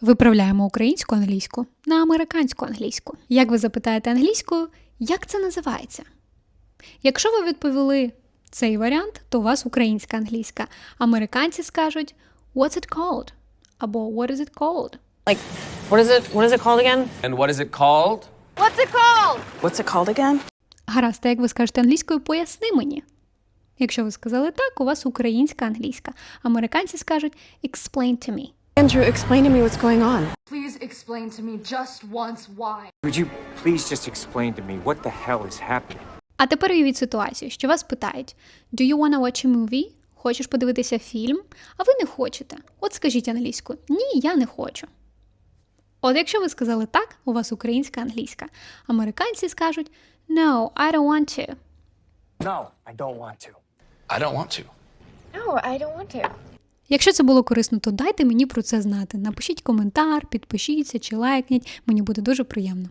Виправляємо українську англійську на американську англійську. Як ви запитаєте англійською, як це називається? Якщо ви відповіли цей варіант, то у вас українська англійська. Американці скажуть What's it called? або What is it called? Like, what is it? What is it called again? And what is it called? What's it called? What's it called again? Гаразд, а як ви скажете англійською, поясни мені. Якщо ви сказали так, у вас українська англійська. Американці скажуть Explain to me. Andrew, explain to me what's going on. Please explain to me just once why. Would you please just explain to me what the hell is happening? А тепер уявіть ситуацію, що вас питають Do you wanna watch a movie? Хочеш подивитися фільм? А ви не хочете. От скажіть англійською Ні, я не хочу. От якщо ви сказали так, у вас українська англійська. Американці скажуть No, I don't want to. No, I don't want to. I don't want to. No, I don't want to. Якщо це було корисно, то дайте мені про це знати. Напишіть коментар, підпишіться чи лайкніть. Мені буде дуже приємно.